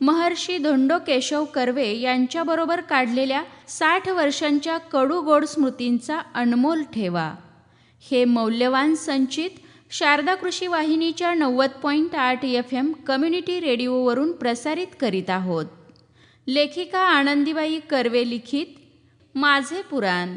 महर्षी धोंडो केशव कर्वे यांच्याबरोबर काढलेल्या साठ वर्षांच्या कडूगोड स्मृतींचा अनमोल ठेवा. हे मौल्यवान संचित शारदा कृषी वाहिनीच्या नव्वद पॉईंट आठ एफ एम कम्युनिटी रेडिओवरून प्रसारित करीत आहोत. लेखिका आनंदीबाई कर्वे लिखित माझे पुराण.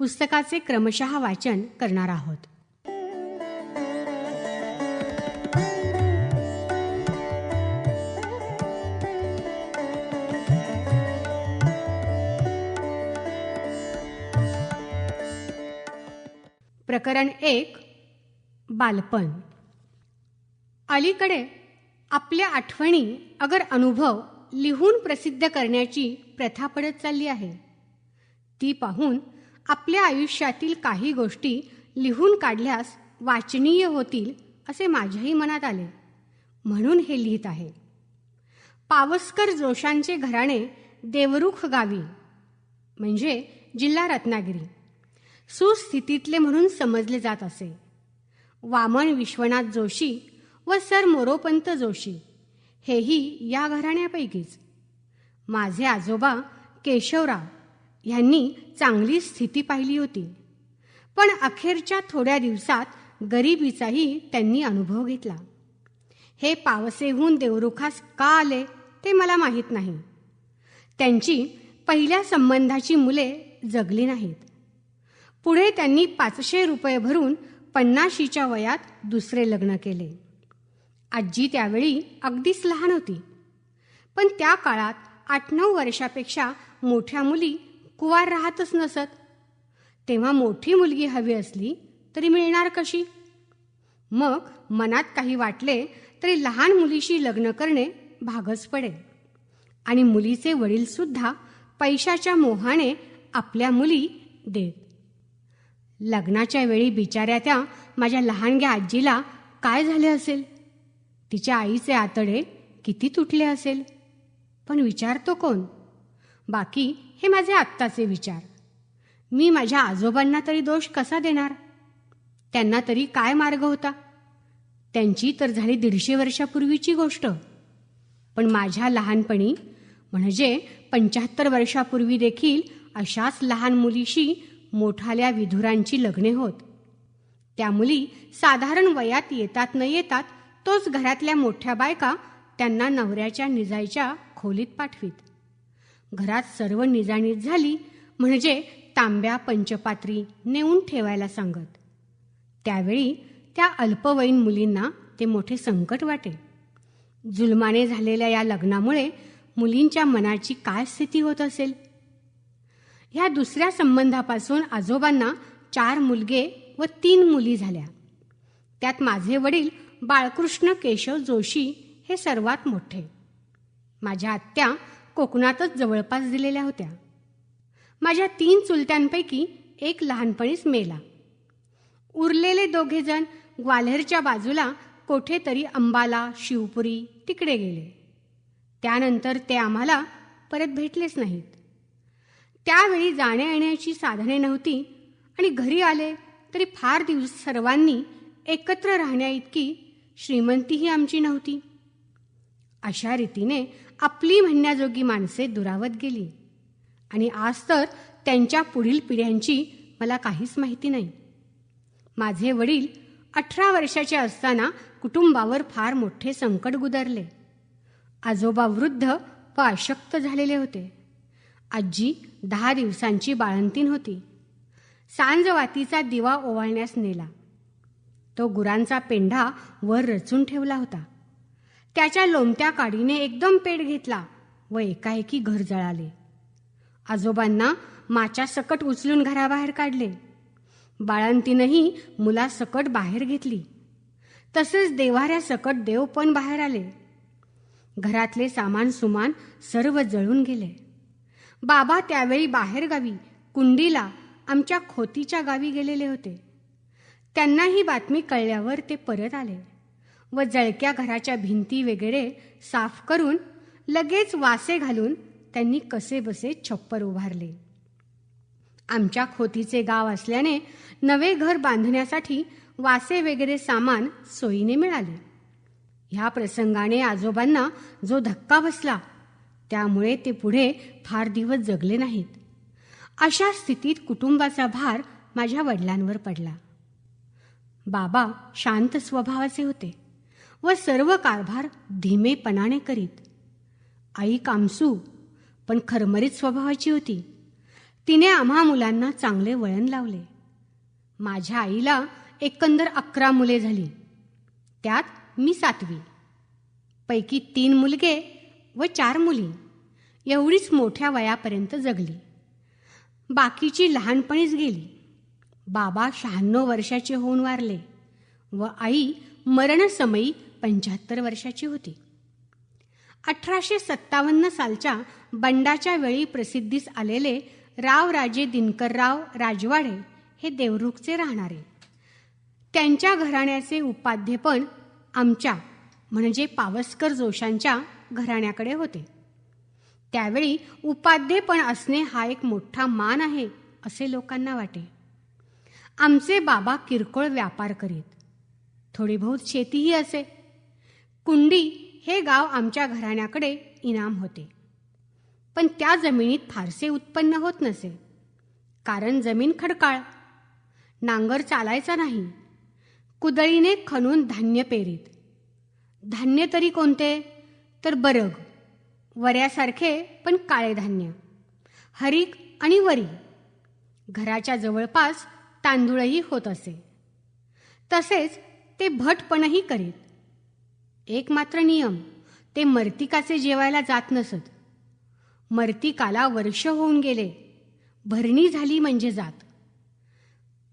पुस्तकाचे क्रमशः वाचन करणार आहोत. प्रकरण एक बालपण. अलीकडे आपल्या आठवणी अगर अनुभव लिहून प्रसिद्ध करण्याची प्रथा पडत चालली आहे. ती पाहून आपल्या आयुष्यातील काही गोष्टी लिहून काढल्यास वाचनीय होतील असे माझ्याही मनात आले. म्हणून हे लिहित आहे. पावसकर जोशांचे घराणे देवरुख गावी म्हणजे जिल्हा रत्नागिरी. सुस्थितीतले म्हणून समजले जात असे. वामन विश्वनाथ जोशी व सर मोरोपंत जोशी हेही या घराण्यापैकीच. माझे आजोबा केशवराव ह्यांनी चांगली स्थिती पाहिली होती. पण अखेरच्या थोड्या दिवसात गरिबीचाही त्यांनी अनुभव घेतला. हे पावसेहून देवरुखास का आले ते मला माहीत नाही. त्यांची पहिल्या संबंधाची मुले जगली नाहीत. पुढे त्यांनी पाचशे रुपये भरून पन्नाशीच्या वयात दुसरे लग्न केले. आजी त्यावेळी अगदीच लहान होती. पण त्या काळात आठ नऊ वर्षापेक्षा मोठ्या मुली कुवार राहतच नसत. तेव्हा मोठी मुलगी हवी असली तरी मिळणार कशी? मग मनात काही वाटले तरी लहान मुलीशी लग्न करणे भागच पडेल. आणि मुलीचे वडीलसुद्धा पैशाच्या मोहाने आपल्या मुली देत. लग्नाच्या वेळी बिचाऱ्या त्या माझ्या लहानग्या आजीला काय झाले असेल? तिच्या आईचे आतडे किती तुटले असेल? पण विचारतो कोण? बाकी हे माझे आत्ताचे विचार. मी माझ्या आजोबांना तरी दोष कसा देणार? त्यांना तरी काय मार्ग होता? त्यांची तर झाली दीडशे वर्षापूर्वीची गोष्ट. पण माझ्या लहानपणी म्हणजे पंच्याहत्तर वर्षापूर्वी देखील अशाच लहान मुलीशी मोठाल्या विधुरांची लग्ने होत. त्या मुली साधारण वयात येतात न येतात तोच घरातल्या मोठ्या बायका त्यांना नवऱ्याच्या निजायच्या खोलीत पाठवीत. घरात सर्व निजाणीत झाली म्हणजे तांब्या पंचपात्री नेऊन ठेवायला सांगत. त्यावेळी त्या अल्पवयीन मुलींना ते मोठे संकट वाटे. जुलमाने झालेल्या या लग्नामुळे मुलींच्या मनाची काय स्थिती होत असेल? ह्या दुसऱ्या संबंधापासून आजोबांना चार मुलगे व तीन मुली झाल्या. त्यात माझे वडील बाळकृष्ण केशव जोशी हे सर्वात मोठे. माझ्या आत्या कोकणातच जवळपास दिलेल्या होत्या. माझ्या तीन चुलत्यांपैकी एक लहानपणीच मेला. उरलेले दोघेजण ग्वाल्हेरच्या बाजूला कोठेतरी अंबाला शिवपुरी तिकडे गेले. त्यानंतर ते आम्हाला परत भेटलेच नाहीत. त्यावेळी जाण्या येण्याची साधने नव्हती आणि घरी आले तरी फार दिवस सर्वांनी एकत्र राहण्याइतकी श्रीमंतीही आमची नव्हती. अशा रीतीने आपली म्हणण्याजोगी माणसे दुरावत गेली. आणि आज तर त्यांच्या पुढील पिढ्यांची मला काहीच माहिती नाही. माझे वडील अठरा वर्षाचे असताना कुटुंबावर फार मोठे संकट गुदरले. आजोबा वृद्ध व अशक्त झालेले होते. आजी दहा दिवसांची बाळंतीन होती. सांजवातीचा दिवा ओवाळण्यास नेला. तो गुरांचा पेंढा वर रचून ठेवला होता. त्याच्या लोमत्या काडीने एकदम पेट घेतला व एकाएकी घर जळाले. आजोबांना माच्या सकट उचलून घराबाहेर काढले. बाळंतीनही मुलासकट बाहेर घेतली. तसेच देवाऱ्या सकट देव पण बाहेर आले. घरातले सामान सुमान सर्व जळून गेले. बाबा त्यावेळी बाहेरगावी कुंडीला आमच्या खोतीच्या गावी गेलेले होते. त्यांना ही बातमी कळल्यावर ते परत आले. व जळक्या घराच्या भिंती वगैरे साफ करून लगेच वासे घालून त्यांनी कसे बसे छप्पर उभारले. आमच्या खोतीचे गाव असल्याने नवे घर बांधण्यासाठी वासे वगैरे सामान सोयीने मिळाले. ह्या प्रसंगाने आजोबांना जो धक्का बसला त्यामुळे ते पुढे फार दिवस जगले नाहीत. अशा स्थितीत कुटुंबाचा भार माझ्या वडिलांवर पडला. बाबा शांत स्वभावाचे होते. व सर्व कारभार धीमेपणाने करीत. आई कामसू पण खरमरीत स्वभावाची होती. तिने आम्हा मुलांना चांगले वळण लावले. माझ्या आईला एकंदर अकरा मुले झाली. त्यात मी सातवी. पैकी तीन मुलगे व चार मुली. एवढीच मोठ्या वयापर्यंत जगली. बाकीची लहानपणीच गेली. बाबा शहाण्णव वर्षाचे होऊन वारले व आई मरणसमयी पंच्याहत्तर वर्षाची होती. अठराशे सत्तावन्न सालच्या बंडाच्या वेळी प्रसिद्धीस आलेले रावराजे दिनकरराव राजवाडे हे देवरुखचे राहणारे. त्यांच्या घराण्याचे उपाध्येपण आमच्या म्हणजे पावसकर जोशांच्या घराण्याकडे होते. त्यावेळी उपाध्येपण असणे हा एक मोठा मान आहे असे लोकांना वाटे. आमचे बाबा किरकोळ व्यापार करीत. थोडी बहुत शेतीही असे. कुंडी हे गाव आमच्या घराण्याकडे इनाम होते. पण त्या जमिनीत फारसे उत्पन्न होत नसे. कारण जमीन खडकाळ. नांगर चालायचा नाही. कुदळीने खणून धान्य पेरीत. धान्य तरी कोणते? तर बरग. वऱ्यासारखे पण काळे धान्य. हरिक आणि वरी. घराच्या जवळपास तांदूळही होत असे. तसेच ते भटपणही करीत. एक मात्र नियम ते मर्तिकाचे जेवायला जात नसत. मर्तिकाला वर्ष होऊन गेले भरणी झाली म्हणजे जात.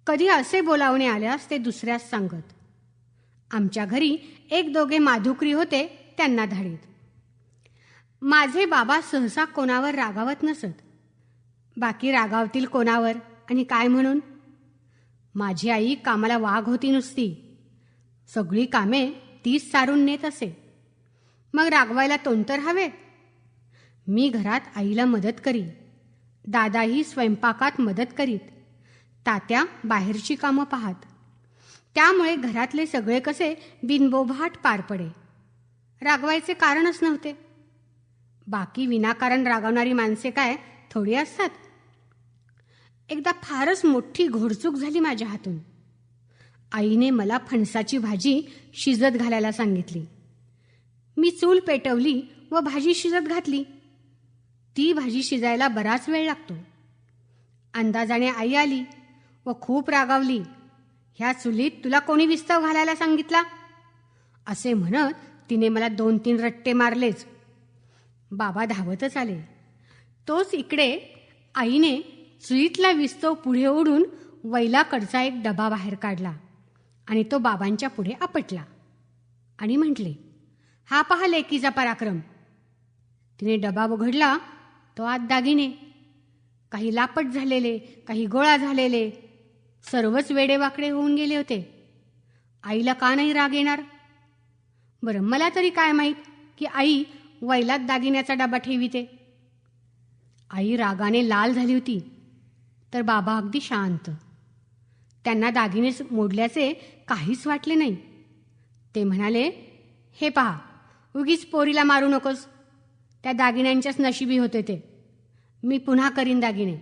कधी असे बोलावणे आल्यास ते दुसऱ्यास सांगत. आमच्या घरी एक दोघे माधुकरी होते त्यांना धाडीत. माझे बाबा सहसा कोणावर रागावत नसत. बाकी रागावतील कोणावर आणि काय म्हणून? माझी आई कामाला वाघ होती नुसती. सगळी कामे तीच सारून नेत असे. मग रागवायला तोंड तर हवे? मी घरात आईला मदत करी. दादाही स्वयंपाकात मदत करीत. तात्या बाहेरची कामं पाहात. त्यामुळे घरातले सगळे कसे बिनबोभाट पार पडे. रागवायचे कारणच नव्हते. बाकी विनाकारण रागावणारी माणसे काय थोडी असतात? एकदा फारच मोठी घोडचूक झाली माझ्या हातून. आईने मला फणसाची भाजी शिजत घालायला सांगितली. मी चूल पेटवली व भाजी शिजत घातली. ती भाजी शिजायला बराच वेळ लागतो. अंदाजाने आई आली व खूप रागावली. ह्या चुलीत तुला कोणी विस्तव घालायला सांगितला? असे म्हणत तिने मला दोन तीन रट्टे मारलेच. बाबा धावतच आले. तोच इकडे आईने चुलीतला विस्तव पुढे ओढून वैलाकडचा एक डबा बाहेर काढला. आणि तो बाबांच्या पुढे आपटला. आणि म्हटले हा पहा लेकीचा पराक्रम. तिने डबा उघडला तो आत दागिने. काही लापट झालेले काही गोळा झालेले सर्वच वेडेवाकडे होऊन गेले होते. आईला का नाही राग येणार? बरं मला तरी काय माहीत की आई वैलात दागिन्याचा डबा ठेविते? आई रागाने लाल झाली होती. तर बाबा अगदी शांत. त्यांना दागिने मोडल्याचे काहीच वाटले नाही. ते म्हणाले हे पहा उगीच पोरीला मारू नकोस. त्या दागिन्यांच्याच नशिबी होते ते. मी पुन्हा करीन दागिने.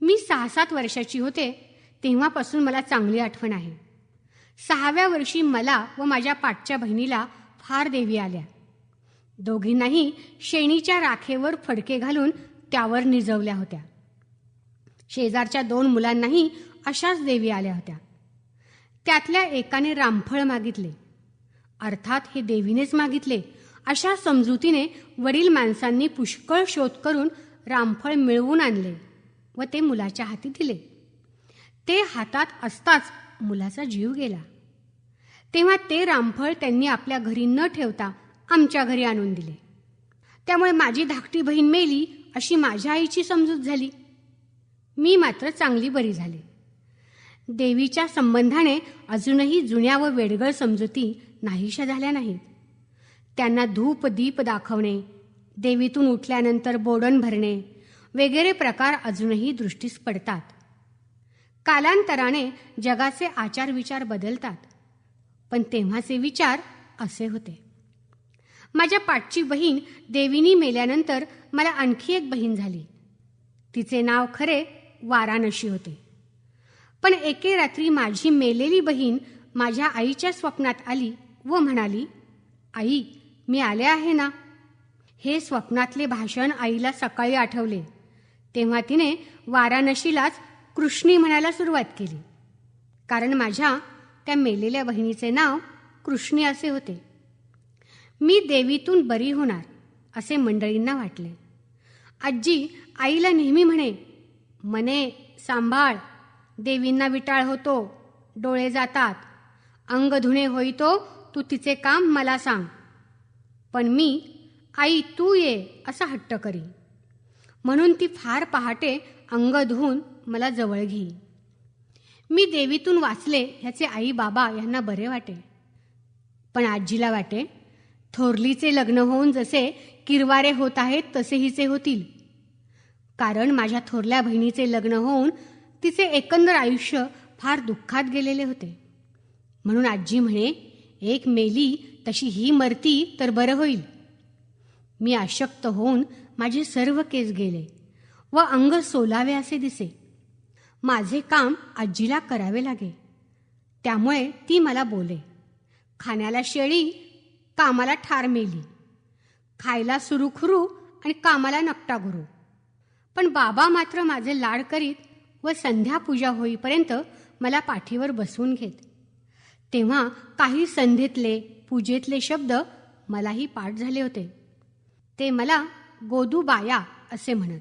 मी सहा सात वर्षाची होते तेव्हापासून मला चांगली आठवण आहे. सहाव्या वर्षी मला व माझ्या पाठच्या बहिणीला फार देवी आल्या. दोघींनाही शेणीच्या राखेवर फडके घालून त्यावर निजवल्या होत्या. शेजारच्या दोन मुलांनाही अशाच देवी आल्या होत्या. त्यातल्या एकाने रामफळ मागितले. अर्थात हे देवीनेच मागितले. अशा समजुतीने वडील माणसांनी पुष्कळ शोध करून रामफळ मिळवून आणले व ते मुलाच्या हाती दिले. ते हातात असताच मुलाचा जीव गेला. तेव्हा ते रामफळ त्यांनी आपल्या घरी न ठेवता आमच्या घरी आणून दिले. त्यामुळे माझी धाकटी बहीण मेली अशी माझ्या आईची समजूत झाली. मी मात्र चांगली बरी झाली. देवीच्या संबंधाने अजूनही जुन्या व वेडगळ समजुती नाहीशा झाल्या नाहीत. त्यांना धूप दीप दाखवणे देवीतून उठल्यानंतर बोडण भरणे वगैरे प्रकार अजूनही दृष्टीस पडतात. कालांतराने जगाचे आचार विचार बदलतात पण तेव्हाचे विचार असे होते. माझ्या पाठची बहीण देवीनी मेल्यानंतर मला आणखी एक बहीण झाली. तिचे नाव खरे वाराणशी होते. पण एके रात्री माझी मेलेली बहीण माझ्या आईच्या स्वप्नात आली व म्हणाली आई मी आले आहे ना? हे स्वप्नातले भाषण आईला सकाळी आठवले. तेव्हा तिने वाराणशीलाच कृष्णी म्हणायला सुरुवात केली. कारण माझ्या त्या मेलेल्या बहिणीचे नाव कृष्णी असे होते. मी देवीतून बरी होणार असे मंडळींना वाटले. आजी आईला नेहमी म्हणे मने सांभाळ देवींना विटाळ होतो डोळे जातात. अंग धुणे होईतो तू तिचे काम मला सांग. पण मी आई तू ये असा हट्ट करी म्हणून ती फार पहाटे अंग धुवून मला जवळ घेई मी देवीतून वाचले ह्याचे आई बाबा यांना बरे वाटे. पण आजीला वाटे थोरलीचे लग्न होऊन जसे किरवारे होत आहेत तसे हिचे होतील. कारण माझ्या थोरल्या बहिणीचे लग्न होऊन तिचे एकंदर आयुष्य फार दुःखात गेलेले होते. म्हणून आजी म्हणे एक मेली तशी ही मरती तर बरं होईल. मी अशक्त होऊन माझे सर्व केस गेले व अंग सोलावे असे दिसे. माझे काम आजीला करावे लागे. त्यामुळे ती मला बोले. खाण्याला शेळी कामाला ठार मेली. खायला सुरुखुरू आणि कामाला नकटा गुरु पण बाबा मात्र माझे लाड करीत व संध्या पूजा होईपर्यंत मला पाठीवर बसवून घेत. तेव्हा काही संधीतले पूजेतले शब्द मलाही पाठ झाले होते. ते मला गोदूबाया असे म्हणत.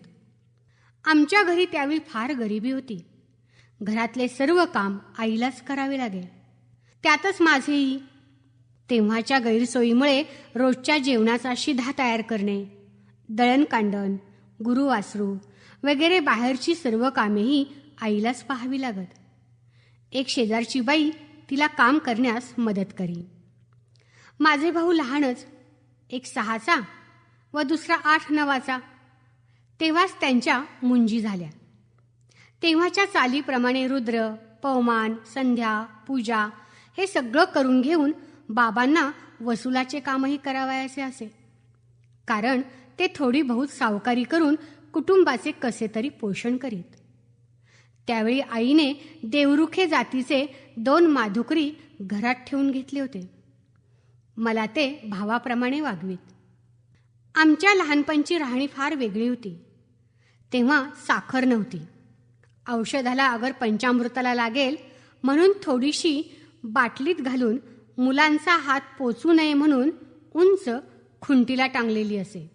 आमच्या घरी त्यावेळी फार गरिबी होती. घरातले सर्व काम आईलाच करावे लागे त्यातच माझेही. तेव्हाच्या गैरसोयीमुळे रोजच्या जेवणाचा शिधा तयार करणे दळणकांडण गुरुवासरू वगैरे बाहेरची सर्व कामेही आईलाच पाहावी लागत. एक शेजारची बाई तिला काम करण्यास मदत करी माझे भाऊ लहानच एक सहाचा व दुसरा आठ नवाचा. तेव्हाच त्यांच्या मुंजी झाल्या. तेव्हाच्या चालीप्रमाणे रुद्र पवमान संध्या पूजा हे सगळं करून घेऊन बाबांना वसुलाचे कामही करावयाचे असे. कारण ते थोडी बहुत सावकारी करून कुटुंबाचे कसे तरी पोषण करीत. त्यावेळी आईने देवरुखे जातीचे दोन माधुकरी घरात ठेवून घेतले होते. मला ते भावाप्रमाणे वागवीत. आमच्या लहानपणची राहणी फार वेगळी होती. तेव्हा साखर नव्हती. औषधाला अगर पंचामृताला लागेल म्हणून थोडीशी बाटलीत घालून मुलांचा हात पोचू नये म्हणून उंच खुंटीला टांगलेली असे.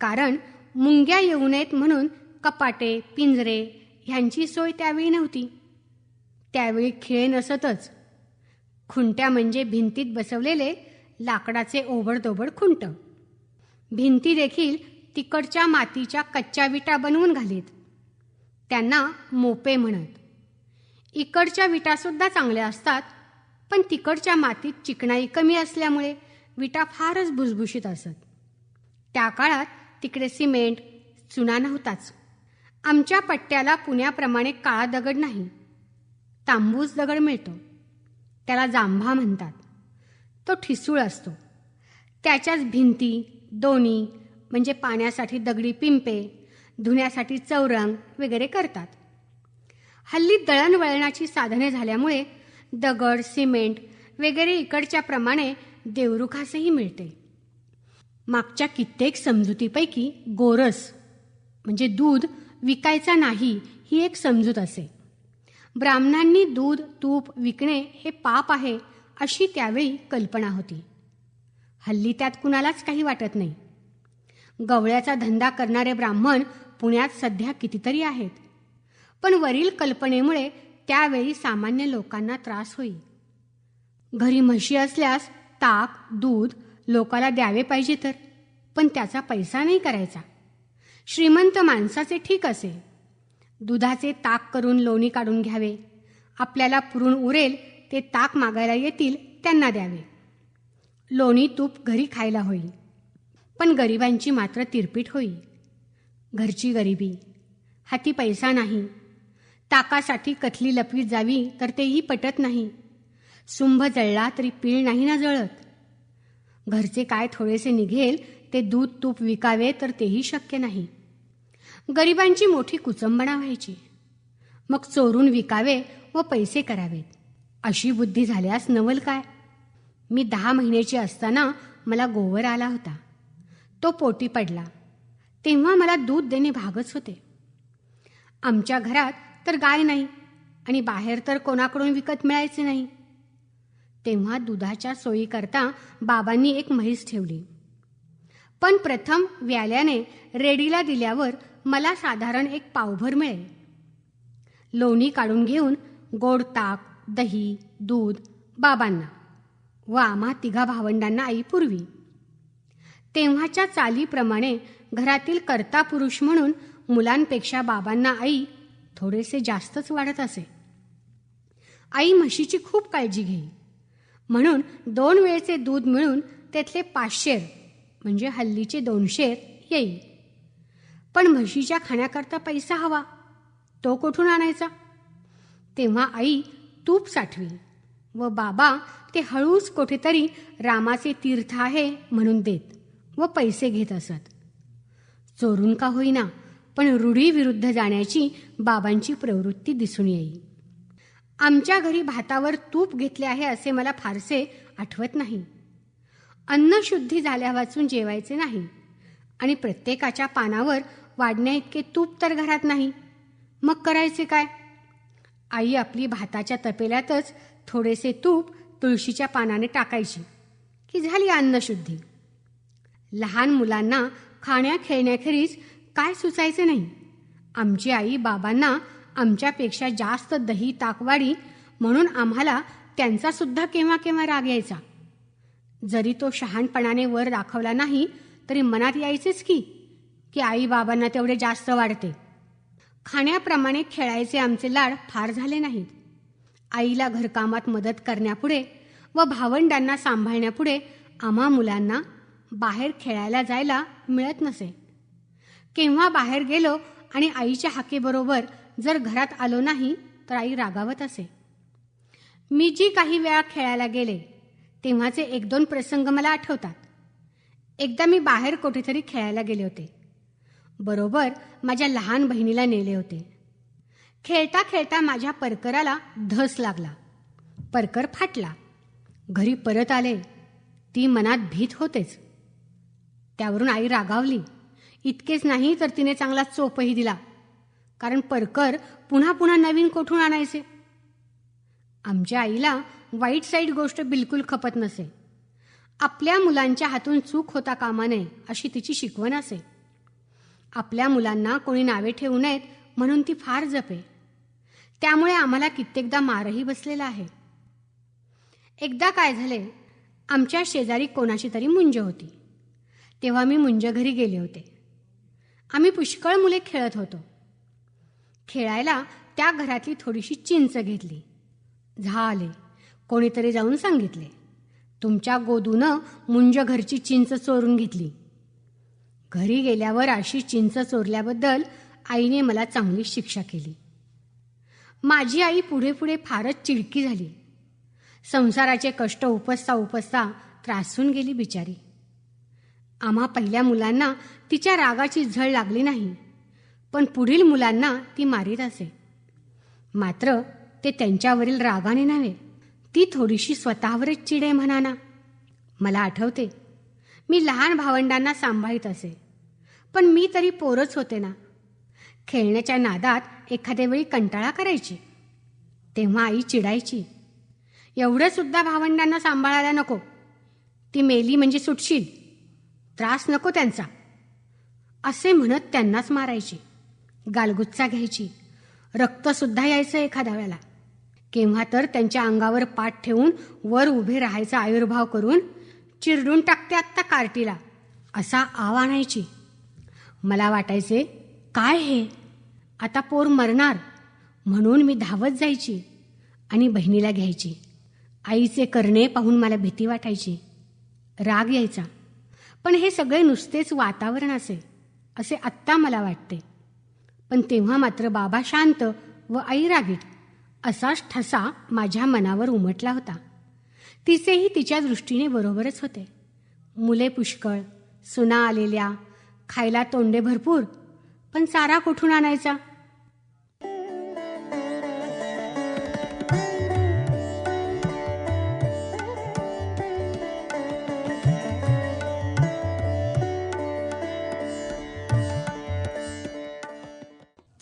कारण मुंग्या येऊ नयेत म्हणून कपाटे पिंजरे ह्यांची सोय त्यावेळी नव्हती. त्यावेळी खिळे नसतच. खुंट्या म्हणजे भिंतीत बसवलेले लाकडाचे ओबडदोबड खुंट. भिंती देखील तिकडच्या मातीच्या कच्च्या विटा बनवून घालीत. त्यांना मोपे म्हणत. इकडच्या विटासुद्धा चांगल्या असतात पण तिकडच्या मातीत चिकणाई कमी असल्यामुळे विटा फारच भुसभुशीत असत. त्या काळात तिकडे सिमेंट चुना नव्हताच. आमच्या पट्ट्याला पुण्याप्रमाणे काळा दगड नाही. तांबूस दगड मिळतो. त्याला जांभा म्हणतात. तो ठिसूळ असतो. त्याच्याच भिंती दोन्ही म्हणजे पाण्यासाठी दगडी पिंपे धुण्यासाठी चौरंग वगैरे करतात. हल्ली दळणवळणाची साधने झाल्यामुळे दगड सिमेंट वगैरे इकडच्या प्रमाणे देवरुखासही मिळते. मागच्या कित्येक समजुतीपैकी गोरस म्हणजे दूध विकायचा नाही ही एक समजूत असे. ब्राह्मणांनी दूध तूप विकणे हे पाप आहे अशी त्यावेळी कल्पना होती. हल्ली त्यात कुणालाच काही वाटत नाही. गवळ्याचा धंदा करणारे ब्राह्मण पुण्यात सध्या कितीतरी आहेत. पण वरील कल्पनेमुळे त्यावेळी सामान्य लोकांना त्रास होई. घरी म्हशी असल्यास ताक दूध लोकाला द्यावे पाहिजे तर. पण त्याचा पैसा नाही करायचा. श्रीमंत माणसाचे ठीक असे दुधाचे ताक करून लोणी काढून घ्यावे. आपल्याला पुरून उरेल ते ताक मागायला येतील त्यांना द्यावे. लोणी तूप घरी खायला होईल. पण गरिबांची मात्र तिरपीट होईल. घरची गरिबी. हाती पैसा नाही. ताकासाठी कथली लपवीत जावी तर तेही पटत नाही. सुंभ जळला तरी पीळ नाही ना जळत. घरचे काय थोडेसे निघेल ते दूध तूप विकावे तर तेही शक्य नाही. गरिबांची मोठी कुचंबणा व्हायची मग चोरून विकावे व पैसे करावेत अशी बुद्धी झाल्यास नवल काय? मी दहा महिन्याची असताना मला गोवर आला होता. तो पोटी पडला. तेव्हा मला दूध देणे भागच होते. आमच्या घरात तर गाय नाही आणि बाहेर तर कोणाकडून विकत मिळायचे नाही. तेव्हा दुधाच्या सोयीकरता बाबांनी एक म्हैस ठेवली. पण प्रथम व्याल्याने रेडीला दिल्यावर मला साधारण एक पावभर मिळेल. लोणी काढून घेऊन गोड ताक दही दूध बाबांना व आम्हा तिघा भावंडांना आई पूर्वी. तेव्हाच्या चालीप्रमाणे घरातील कर्ता पुरुष म्हणून मुलांपेक्षा बाबांना आई थोडेसे जास्तच वाढत असे. आई म्हशीची खूप काळजी घेई म्हणून दोन वेळचे दूध मिळून त्यातले पाचशेर म्हणजे हल्लीचे दोनशेर येईल. पण म्हशीच्या खाण्याकरता पैसा हवा. तो कुठून आणायचा? तेव्हा आई तूप साठवी व बाबा ते हळूच कुठेतरी रामाचे तीर्थ आहे म्हणून देत व पैसे घेत असत. चोरून का होईना पण रूढीविरुद्ध जाण्याची बाबांची प्रवृत्ती दिसून येई आमच्या घरी भातावर तूप घेतले आहे असे मला फारसे आठवत नाही. अन्नशुद्धी झाल्या वाचून जेवायचे नाही. आणि प्रत्येकाच्या पानावर वाढण्या इतके तूप तर घरात नाही. मग करायचे काय? आई आपली भाताच्या तपेल्यातच थोडेसे तूप तुळशीच्या पानाने टाकायची की झाली अन्नशुद्धी लहान मुलांना खाण्या खेळण्याखेरीज काय सुचायचे नाही. आमची आई बाबांना आमच्यापेक्षा जास्त दही ताकवाडी म्हणून आम्हाला त्यांचा सुद्धा केव्हा केव्हा राग यायचा. जरी तो शहाणपणाने वर दाखवला नाही तरी मनात यायचेच की की आई बाबांना तेवढे जास्त वाढते. खाण्याप्रमाणे खेळायचे आमचे लाड फार झाले नाहीत. आईला घरकामात मदत करण्यापुढे व भावंडांना सांभाळण्यापुढे आम्हा मुलांना बाहेर खेळायला जायला मिळत नसे. केव्हा बाहेर गेलो आणि आईच्या हाकेबरोबर जर घरात आलो नाही तर आई रागावत असे. मी जी काही वेळा खेळायला गेले तेव्हाचे एक दोन प्रसंग मला आठवतात. एकदा मी बाहेर कुठेतरी खेळायला गेले होते. बरोबर माझ्या लहान बहिणीला नेले होते. खेळता खेळता माझ्या परकराला धस लागला. परकर फाटला. घरी परत आले. ती मनात भीत होतेच. त्यावरून आई रागावली. इतकेच नाही तर तिने चांगला चोपही दिला. कारण परकर पुन्हा पुन्हा नवीन कोठून आणायचे? आमच्या आईला वाईट साईड गोष्ट बिलकुल खपत नसे. आपल्या मुलांच्या हातून चूक होता कामा नये अशी तिची शिकवण असे. आपल्या मुलांना कोणी नावे ठेवू नयेत म्हणून ती फार जपे. त्यामुळे आम्हाला कित्येकदा मारही बसलेला आहे. एकदा काय झाले आमच्या शेजारी कोणाची तरी मुंज होती. तेव्हा मी मुंज घरी गेले होते. आम्ही पुष्कळ मुले खेळत होतो. खेळायला त्या घरातली थोडीशी चिंच घेतली. झाले. कोणीतरी जाऊन सांगितले. तुमच्या गोदूनं मुंज घरची चिंच चोरून घेतली. घरी गेल्यावर अशी चिंच चोरल्याबद्दल आईने मला चांगली शिक्षा केली. माझी आई पुढे पुढे फारच चिडकी झाली. संसाराचे कष्ट उपसता उपसता त्रासून गेली बिचारी. आम्हा पहिल्या मुलांना तिच्या रागाची झळ लागली नाही. पण पुढील मुलांना ती मारीत असे. मात्र ते त्यांच्यावरील रागाने नव्हे. ती थोडीशी स्वतःवरच चिडे म्हणाना. मला आठवते मी लहान भावंडांना सांभाळीत असे. पण मी तरी पोरच होते ना. खेळण्याच्या नादात एखाद्या वेळी कंटाळा करायची. तेव्हा आई चिडायची. एवढं सुद्धा भावंडांना सांभाळायला नको. ती मेली म्हणजे सुटशील. त्रास नको त्यांचा. असे म्हणत त्यांनाच मारायची. गालगुच्चा घ्यायची. रक्तसुद्धा यायचं एखाद्या वेळेला. केव्हा तर त्यांच्या अंगावर पाठ ठेवून वर उभे राहायचा आयुर्भाव करून चिरडून टाकते आत्ता कार्टीला. असा आव आणायची. मला वाटायचे काय हे? आता पोर मरणार. म्हणून मी धावत जायची आणि बहिणीला घ्यायची. आईचे करणे पाहून मला भीती वाटायची. राग यायचा. पण हे सगळे नुसतेच वातावरण असे असे आत्ता मला वाटते. पण तेव्हा मात्र बाबा शांत व आई रागीट असाच ठसा माझ्या मनावर उमटला होता. तिचेही तिच्या दृष्टीने बरोबरच होते. मुले पुष्कळ सुना आलेल्या खायला तोंडे भरपूर पण चारा कुठून आणायचा?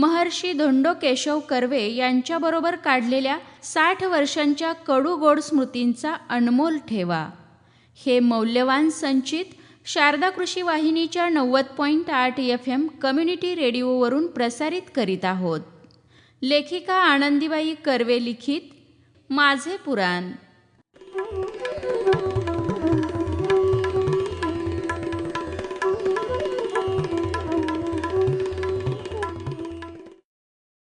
महर्षी धोंडो केशव कर्वे यांच्याबरोबर काढलेल्या साठ वर्षांच्या कडू गोड स्मृतींचा अनमोल ठेवा. हे मौल्यवान संचित शारदा कृषी वाहिनीच्या नव्वद पॉईंट आठ एफ एम कम्युनिटी रेडिओवरून प्रसारित करीत आहोत. लेखिका आनंदीबाई कर्वे लिखित माझे पुराण.